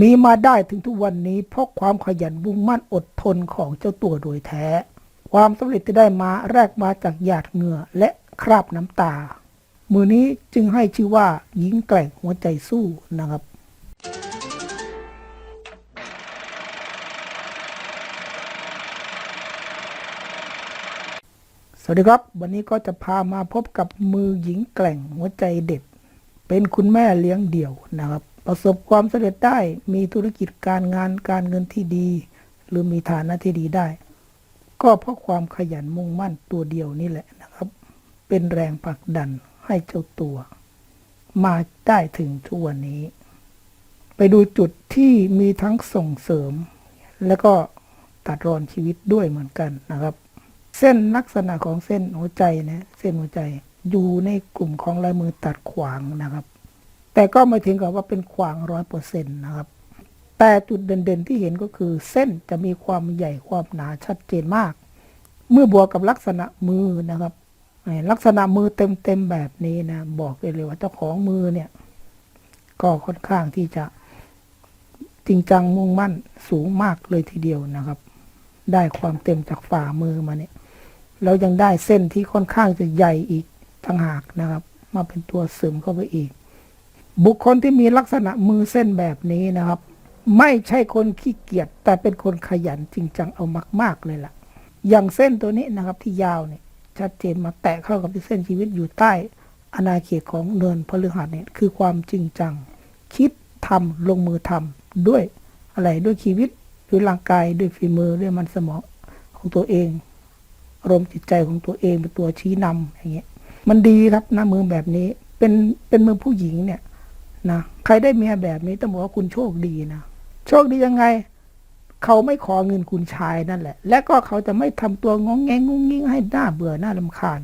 มีมาได้ถึงทุกวันนี้เพราะความขยันมุ่งมั่นอดทนของเจ้าตัวโดยแท้ ความสำเร็จที่ได้มาแรกมาจากหยาดเหงื่อและคราบน้ำตา มือนี้จึงให้ชื่อว่าหญิงแกร่งหัวใจสู้นะครับสวัสดีครับ วันนี้ก็จะพามาพบกับมือหญิงแกร่งหัวใจเด็ด เป็นคุณแม่เลี้ยงเดี่ยวนะครับ ประสบความสำเร็จได้มีธุรกิจการงานการเงินที่ดี หรือมีฐานะที่ดีได้ ก็เพราะความขยันมุ่งมั่นตัวเดียวนี่แหละนะครับ เป็นแรงผลักดันให้เจ้าตัว มาได้ถึงทุกวันนี้ ไปดูจุดที่มีทั้งส่งเสริม และก็ตัดรอนชีวิตด้วยเหมือนกันนะครับ เส้นลักษณะของเส้นหัวใจนะเส้นหัวใจอยู่ในกลุ่มของลายมือตัดขวางนะครับ แต่ก็ไม่ถึงกับว่าเป็นขวางร้อยเปอร์เซ็นต์นะครับแต่จุดเด่นๆที่เห็นก็คือเส้นจะมีความใหญ่ความหนาชัดเจนมาก เมื่อบวกกับลักษณะมือนะครับ ลักษณะมือเต็มๆแบบนี้นะบอกได้เลยว่าเจ้าของมือเนี่ยก็ค่อนข้างที่จะจริงจังมุ่งมั่นสูงมากเลยทีเดียวนะครับ ได้ความเต็มจากฝ่ามือมาเนี่ยแล้วยังได้เส้นที่ค่อนข้างจะใหญ่อีกต่างหากนะครับ มาเป็นตัวเสริมเข้าไปอีก บุคคลที่มีลักษณะมือเส้นแบบนี้นะครับ ไม่ใช่คนขี้เกียจแต่เป็นคนขยันจริงจังเอามาก ๆ เลยล่ะ อย่างเส้นตัวนี้นะครับที่ยาวเนี่ยชัดเจนมาแตะเข้ากับที่เส้นชีวิตอยู่ใต้อาณาเขตของเนินพฤหัสเนี่ยคือความจริงจัง คิดทำลงมือทำด้วยอะไรด้วยชีวิตด้วยร่างกายด้วยฝีมือด้วยมันสมองของตัวเองอารมณ์จิตใจของตัวเองเป็นตัวชี้นำอย่างเงี้ยมันดีครับนะมือแบบนี้เป็นเป็นมือผู้หญิงเนี่ย นะใครได้เมียแบบนี้ต้องบอกว่าคุณโชคดีนะโชคดียังไง เขาไม่ขอเงินคุณชายนั่นแหละ และก็เขาจะไม่ทำตัวงองแงงงุ้งงิ้งให้หน้าเบื่อหน้าลำคาญ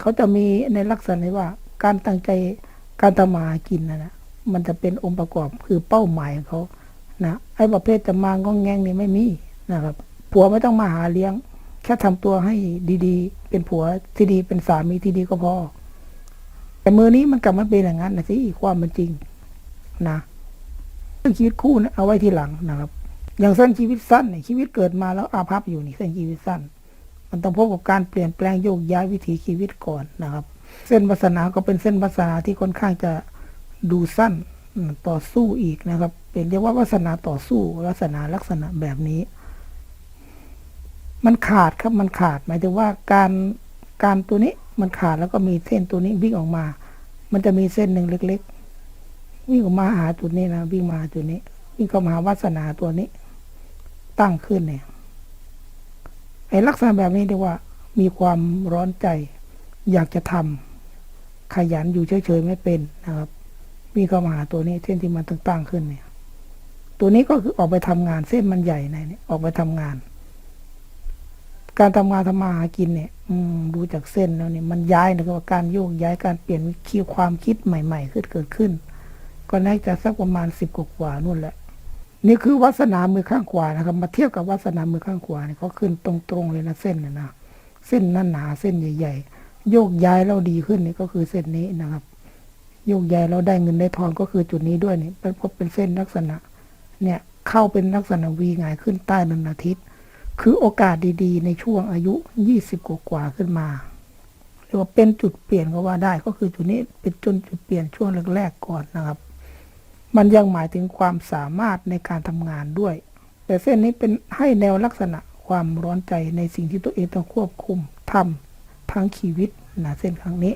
เขาจะมีในลักษณะว่าการตั้งใจการทำมากินนะนะมันจะเป็นองค์ประกอบคือเป้าหมายของเขานะไอ้ประเภทจะมางองแงงนี่ไม่มีนะครับผัวไม่ต้องมาหาเลี้ยง แค่ทำตัวให้ดีๆ เป็นผัวที่ดีเป็นสามีที่ดีก็พอ แต่มือนี้มันกลับมาเป็นอย่างนั้นนะสิความเป็นจริงนะเรื่องชีวิตคู่นะเอาไว้ทีหลังนะครับ อย่างเส้นชีวิตสั้นเนี่ยชีวิตเกิดมาแล้วอาภัพอยู่นี่เส้นชีวิตสั้น มันต้องพบกับการเปลี่ยนแปลงโยกย้ายวิถีชีวิตก่อนนะครับ เส้นวาสนาก็เป็นเส้นวาสนาที่ค่อนข้างจะดูสั้นต่อสู้อีกนะครับ เป็นเรียกว่าวาสนาต่อสู้วาสนาลักษณะแบบนี้ มันขาดครับมันขาดหมายถึงว่าการการตัวนี้ มันขาดแล้วก็มีเส้นตัวนี้วิ่งออกมา มันจะมีเส้นหนึ่งเล็ก ๆ วิ่งออกมาหาจุดนี้นะวิ่งมาจุดนี้ วิ่งเข้ามาหาวาสนาตัวนี้ ตั้งขึ้นเนี่ยไอ้ลักษณะแบบนี้เรียกว่า มีความร้อนใจ อยากจะทำขยันอยู่เฉยๆไม่เป็นนะครับวิ่งเข้ามาหาตัวนี้เส้นที่มันตั้งๆขึ้นเนี่ย ตัวนี้ก็คือออกไปทำงานเส้นมันใหญ่ในนี่ยออกไปทำงาน การทำงานทำมาหากินเนี่ย อืมดูจากเส้นแล้วเนี่ยมันย้ายนะครับการโยกย้ายการเปลี่ยนคิดความคิดใหม่ๆขึ้นเกิดขึ้น ก็น่าจะสักประมาณสิบกว่านู่นแหละ นี่คือวัสนามือข้างขวานะครับ มาเทียบกับวัสนามือข้างขวาเนี่ยเขาขึ้นตรงๆเลยนะเส้นเนี่ยนะเส้นนั่นหนาเส้นใหญ่ ๆ โยกย้ายแล้วดีขึ้นนี่ก็คือเส้นนี้นะครับ โยกย้ายแล้วได้เงินได้ทองก็คือจุดนี้ด้วยนี่เป็นพบเป็นเส้นลักษณะ เนี่ยเข้าเป็นลักษณะวีหงายขึ้นใต้ดวงอาทิตย์ คือโอกาสดีๆ ในช่วงอายุยี่สิบกว่าขึ้นมาเรียกว่าเป็นจุดเปลี่ยนก็ว่าได้ ก็คือจุดนี้เป็นจนจุดเปลี่ยนช่วงแรกๆก่อนนะครับ มันยังหมายถึงความสามารถในการทำงานด้วย แต่เส้นนี้เป็นให้แนวลักษณะความร้อนใจในสิ่งที่ตัวเองต้องควบคุมทำทั้งชีวิตนะเส้นครั้งนี้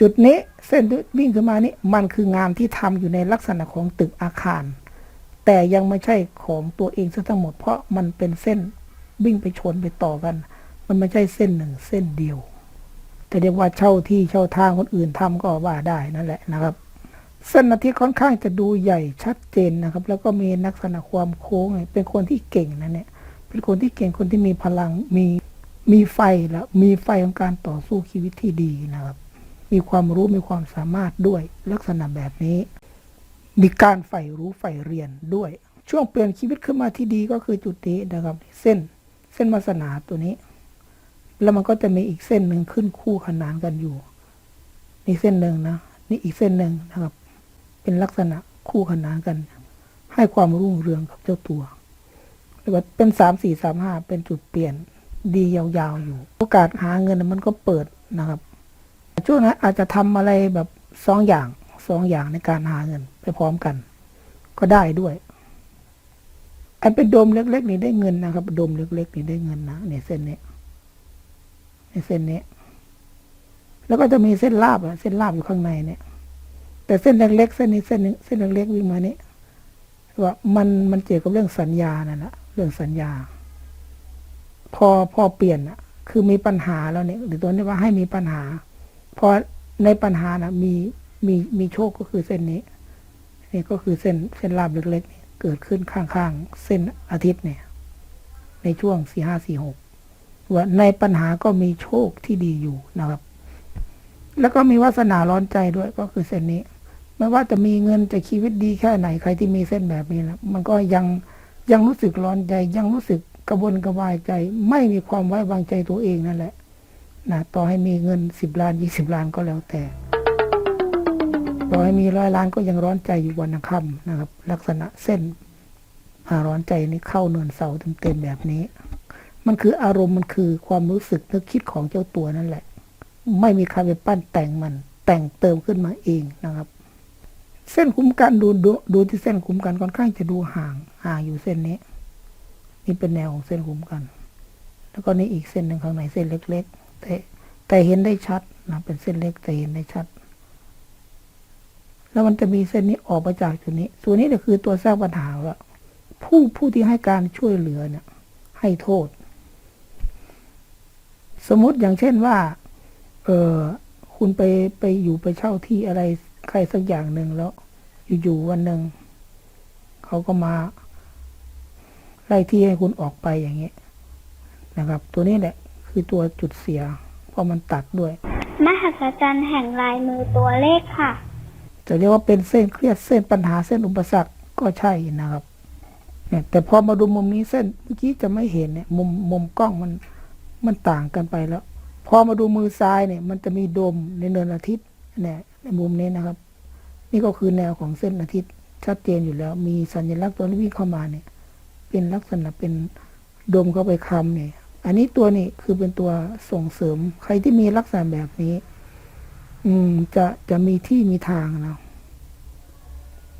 จุดนี้เส้นที่วิ่งขึ้นมานี้มันคืองานที่ทำอยู่ในลักษณะของตึกอาคาร แต่ยังไม่ใช่ของตัวเองซะทั้งหมดเพราะมันเป็นเส้นวิ่งไปชนไปต่อกัน มันไม่ใช่เส้นหนึ่งเส้นเดียวแต่เรียกว่าเช่าที่เช่าทางคนอื่นทำก็ว่าได้นั่นแหละนะครับ เส้นอาทิตย์ค่อนข้างจะดูใหญ่ชัดเจนนะครับ แล้วก็มีลักษณะความโค้งเนี่ยเป็นคนที่เก่งนะเนี่ยเป็นคนที่เก่งคนที่มีพลังมีมีไฟแล้วมีไฟของการต่อสู้ชีวิตที่ดีนะครับ มีความรู้มีความสามารถด้วยลักษณะแบบนี้ มีการใฝ่รู้ใฝ่เรียนด้วย ช่วงเปลี่ยนชีวิตขึ้นมาที่ดีก็คือจุดนี้นะครับ เส้นเส้นวาสนาตัวนี้ แล้วมันก็จะมีอีกเส้นหนึ่งขึ้นคู่ขนานกันอยู่นี่เส้นหนึ่งนะนี่อีกเส้นหนึ่งนะครับ เป็นลักษณะคู่ขนานกัน ให้ความรุ่งเรืองกับเจ้าตัวเรียกว่าเป็นสามสี่สามห้าเป็นจุดเปลี่ยนดียาวๆอยู่ โอกาสหาเงินมันก็เปิดนะครับช่วงนั้นอาจจะทำอะไรแบบสองอย่าง สองอย่างในการหาเงินไปพร้อมกัน ก็ได้ด้วยไอ้เป็นดมเล็ก ๆ นี่ได้เงินนะครับ ดมเล็ก ๆ นี่ได้เงินนะเนี่ยเส้นนี้ในเส้นนี้ แล้วก็จะมีเส้นลาบอะเส้นลาบอยู่ข้างในเนี่ย แต่เส้นเล็กๆเส้นนี้เส้นนึงเส้นเล็กๆวิ่งมานี่ว่ามันมันเกี่ยวกับเรื่องสัญญานั่นแหละเรื่องสัญญา พอพอเปลี่ยนอะคือมีปัญหาแล้วเนี่ยหรือตัวนี้ว่าให้มีปัญหา พอในปัญหานะมี มีมีโชคก็คือเส้นนี้นี่ก็คือเส้นเส้นลาบเล็กๆเกิดขึ้นข้างๆ เส้นอาทิตย์เนี่ย ในช่วงสี่ห้าสี่หกว่าในปัญหาก็มีโชคที่ดีอยู่นะครับ แล้วก็มีวาสนาร้อนใจด้วยก็คือเส้นนี้ ไม่ว่าจะมีเงินจะชีวิตดีแค่ไหนใครที่มีเส้นแบบนี้นะมันก็ยังยังรู้สึกร้อนใจ ยังรู้สึกกระวนกระวายใจ ไม่มีความไว้วางใจตัวเองนั่นแหละนะต่อให้มีเงินสิบล้านยี่สิบล้านก็แล้วแต่ ต่อให้มีร้อยล้านก็ยังร้อนใจอยู่วันค่ำนะครับ ลักษณะเส้นอ่าร้อนใจนี่เข้าเนินเสาเต็มๆแบบนี้ มันคืออารมณ์มันคือความรู้สึกนึกคิดของเจ้าตัวนั่นแหละ ไม่มีใครไปปั้นแต่งมัน แต่งเติมขึ้นมาเองนะครับ เส้นคุ้มกันดูดูดูที่เส้นคุ้มกันค่อนข้างจะดูห่างห่างอยู่เส้นนี้ นี่เป็นแนวของเส้นคุ้มกัน แล้วก็นี่อีกเส้นหนึ่งข้างในเส้นเล็ก ๆ แต่แต่เห็นได้ชัดนะเป็นเส้นเล็กแต่เห็นได้ชัด แล้วมันจะมีเส้นนี้ออกมาจากจุดนี้ตัวนี้เนี่ยคือตัวสร้างปัญหาว่าผู้ผู้ที่ให้การช่วยเหลือเนี่ย ให้โทษ สมมติอย่างเช่นว่า เออคุณไปไปอยู่ไปเช่าที่อะไรใครสักอย่างหนึ่งแล้ว อยู่ๆวันหนึ่งเขาก็มาไล่ที่ให้คุณออกไปอย่างเงี้ยนะครับ ตัวนี้แหละคือตัวจุดเสียเพราะมันตัดด้วย มหัศจรรย์แห่งลายมือตัวเลขค่ะ จะเรียกว่าเป็นเส้นเครียดเส้นปัญหาเส้นอุปสรรคก็ใช่นะครับเนี่ยแต่พอมาดูมุมนี้เส้นเมื่อกี้จะไม่เห็นเนี่ยมุมมุมกล้องมันมันต่างกันไปแล้ว พอมาดูมือซ้ายเนี่ย มันจะมีโดมในเนินอาทิตย์เนี่ยในมุมนี้นะครับ นี่ก็คือแนวของเส้นอาทิตย์ชัดเจนอยู่แล้ว มีสัญลักษณ์ตัวนี้วิ่งเข้ามาเนี่ย เป็นลักษณะเป็นโดมเข้าไปคำเนี่ย อันนี้ตัวนี้คือเป็นตัวส่งเสริมใครที่มีลักษณะแบบนี้ อืม จะจะมีที่มีทางนะ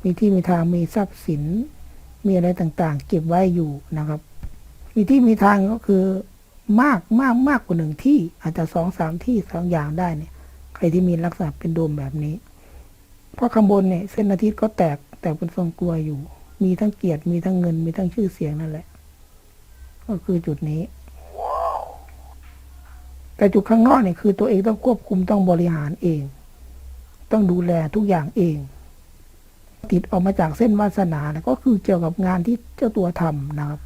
มีที่มีทางมีทรัพย์สิน มีอะไรต่างๆ เก็บไว้อยู่นะครับ มีที่มีทางก็คือมากมากมากกว่าหนึ่งที่ อาจจะสองสามที่สองอย่างได้เนี่ย ใครที่มีลักษณะเป็นโดมแบบนี้ เพราะข้างบนเนี่ยเส้นอาทิตย์ก็แตกแตกเป็นทรงกลวยอยู่ มีทั้งเกียรติมีทั้งเงิน มีทั้งชื่อเสียงนั่นแหละ ก็คือจุดนี้ แต่จุดข้างนอกเนี่ยคือตัวเองต้องควบคุมต้องบริหารเอง ต้องดูแลทุกอย่างเอง ติดออกมาจากเส้นวาสนานะก็คือเกี่ยวกับงานที่เจ้าตัวทำนะครับ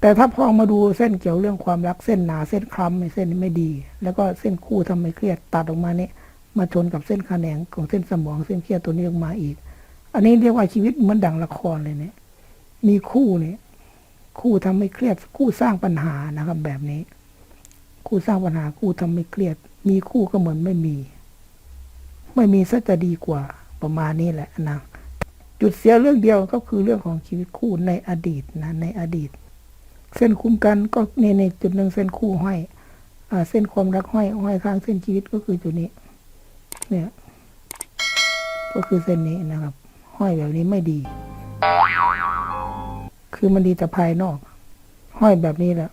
แต่ถ้าพอมาดูเส้นเกี่ยวเรื่องความรักเส้นหนาเส้นคล้ำในเส้นนี้ไม่ดี แล้วก็เส้นคู่ทำให้เครียดตัดออกมาเนี่ยมาชนกับเส้นขแขนงของเส้นสมองเส้นเครียดตัวนี้ออกมาอีก อันนี้เรียกว่าชีวิตเหมือนดังละครเลยเนี่ย มีคู่เนี่ยคู่ทำให้เครียดคู่สร้างปัญหานะครับแบบนี้ คู่สร้างปัญหาคู่ทำให้เครียด มีคู่ก็เหมือนไม่มี ไม่มีซะจะดีกว่าประมาณนี้แหละนะจุดเสียเรื่องเดียวก็คือเรื่องของชีวิตคู่ในอดีตนะในอดีต เส้นคุ้มกันก็ในในจุดหนึ่งเส้นคู่ห้อยอ่า เส้นความรักห้อยห้อยข้างเส้นชีวิตก็คือจุดนี้ เนี่ย ก็คือเส้นนี้นะครับ ห้อยแบบนี้ไม่ดี คือมันดีแต่ภายนอก ห้อยแบบนี้แหละ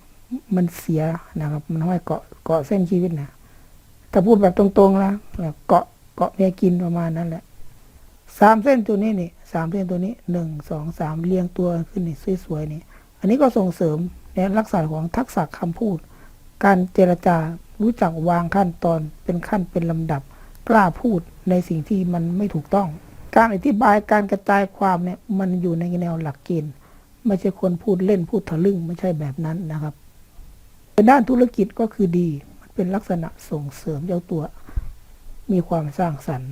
มันเสียนะครับ มันห้อยเกาะเกาะเส้นชีวิตนะแต่พูดแบบตรงๆนะแบบเกาะเกาะเมียกินประมาณนั้นแหละสามเส้นตัวนี้นี่สามเส้นตัวนี้หนึ่งสองสามเรียงตัวขึ้นนี่สวยๆนี่ อันนี้ก็ส่งเสริมในลักษณะของทักษะคำพูด การเจรจารู้จักวางขั้นตอนเป็นขั้นเป็นลำดับ กล้าพูดในสิ่งที่มันไม่ถูกต้อง การอธิบายการกระจายความเนี่ยมันอยู่ในแนวหลักเกณฑ์ไม่ใช่คนพูดเล่นพูดทะลึ่งไม่ใช่แบบนั้นนะครับ ด้านธุรกิจก็คือดี มันเป็นลักษณะส่งเสริมเจ้าตัว มีความสร้างสรรค์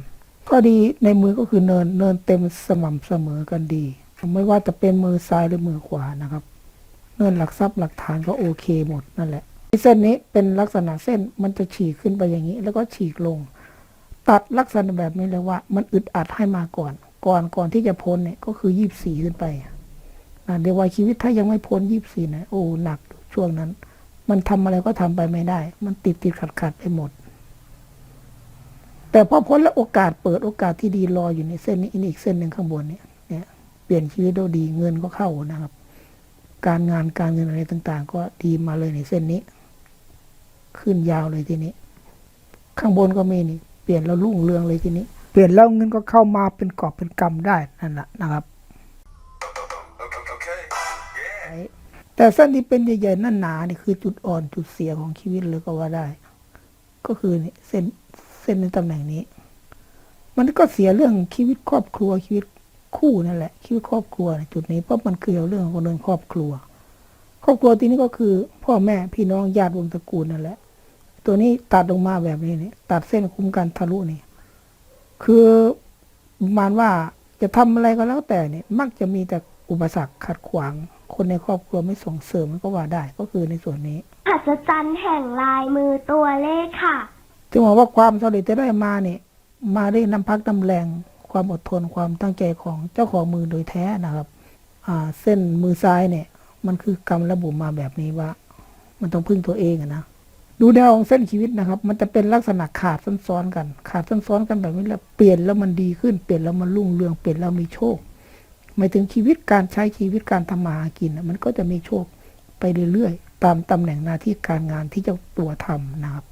ก็ดีในมือก็คือเนินเนินเต็มสม่ำเสมอกันดี ไม่ว่าจะเป็นมือซ้ายหรือมือขวานะครับ เนินหลักทรัพย์หลักฐานก็โอเคหมดนั่นแหละเส้นนี้เป็นลักษณะเส้นมันจะฉีกขึ้นไปอย่างนี้ แล้วก็ฉีกลง ตัดลักษณะแบบนี้เลยว่า มันอึดอัดให้มาก่อน ก่อนก่อนที่จะพ้นเนี่ยก็คือยี่สี่ขึ้นไปนะเดี๋ยวว่าชีวิตถ้ายังไม่พ้นยี่สี่นะโอ้หนักช่วงนั้น มันทำอะไรก็ทำไปไม่ได้ มันติดติดขัดขัดไปหมด แต่พอพ้นแล้วโอกาสเปิดโอกาสที่ดีรออยู่ในเส้นนี้อีกเส้นหนึ่งข้างบนเนี่ยเนี่ยเปลี่ยนชีวิตได้ดีเงินก็เข้านะครับ การงานการเงินอะไรต่าง ๆ ก็ดีมาเลยในเส้นนี้ ขึ้นยาวเลยทีนี้ ข้างบนก็มีนี่ เปลี่ยนแล้วรุ่งเรืองเลยทีนี้ เปลี่ยนแล้วเงินก็เข้ามาเป็นกอบเป็นกำได้นั่นแหละนะครับ แต่เส้นที่เป็นใหญ่ๆนั่นหนานี่คือจุดอ่อนจุดเสียของชีวิตเลยก็ว่าได้ ก็คือนี่เส้นเส้นในตำแหน่งนี้ มันก็เสียเรื่องชีวิตครอบครัวชีวิตคู่นั่นแหละชีวิตครอบครัวจุดนี้เพราะมันเกี่ยวเรื่องของเรื่องครอบครัว ครอบครัวที่นี้ก็คือ พ่อแม่พี่น้องญาติวงตระกูลนั่นแหละ ตัวนี้ตัดลงมาแบบนี้นี่ตัดเส้นคุ้มกันทะลุนี่คือประมาณว่าจะทำอะไรก็แล้วแต่เนี่ยมักจะมีแต่อุปสรรคขัดขวาง คนในครอบครัวไม่ส่งเสริมมันก็ว่าได้ก็คือในส่วนนี้มหัศจรรย์แห่งลายมือตัวเลขค่ะถึงบอกว่าความสำเร็จที่ได้มาเนี่ยมาได้น้ำพักน้ำแรงความอดทนความตั้งใจของเจ้าของมือโดยแท้นะครับ อ่า เส้นมือซ้ายเนี่ย มันคือกรรมระบุมาแบบนี้ว่า มันต้องพึ่งตัวเองอะนะดูแนวของเส้นชีวิตนะครับ มันจะเป็นลักษณะขาดซ้อนๆกัน ขาดซ้อนๆกันแบบนี้แล้วเปลี่ยนแล้วมันดีขึ้นเปลี่ยนแล้วมันรุ่งเรืองเปลี่ยนแล้วมีโชค หมายถึงชีวิตการใช้ชีวิตการทำมาหากิน มันก็จะมีโชคไปเรื่อยๆ ตามตำแหน่งหน้าที่การงานที่เจ้าตัวทำนะครับ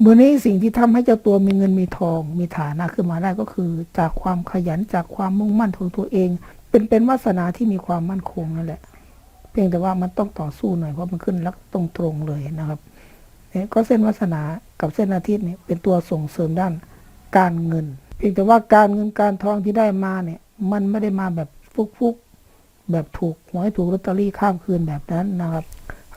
เมื่อนี้สิ่งที่ทำให้เจ้าตัวมีเงินมีทอง มีฐานะขึ้นมาได้ก็คือ จากความขยันจากความมุ่งมั่นของตัวเอง เป็นเป็นวาสนาที่มีความมั่นคงนั่นแหละ เพียงแต่ว่ามันต้องต่อสู้หน่อยเพราะมันขึ้นลักตรงตรงๆเลยนะครับเนี่ยก็เส้นวาสนากับเส้นอาทิตย์เนี่ยเป็นตัวส่งเสริมด้านการเงิน เพียงแต่ว่าการเงินการทองที่ได้มาเนี่ย มันไม่ได้มาแบบฟุกๆแบบถูกหวยถูกลอตเตอรี่ข้ามคืนแบบนั้นนะครับ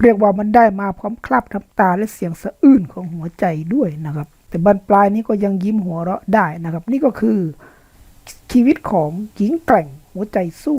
เรียกว่ามันได้มาพร้อมคราบน้ำตาและเสียงสะอื้นของหัวใจด้วยนะครับ แต่บรรปลายนี้ก็ยังยิ้มหัวเราะได้นะครับ นี่ก็คือชีวิตของหญิงแกร่งหัวใจสู้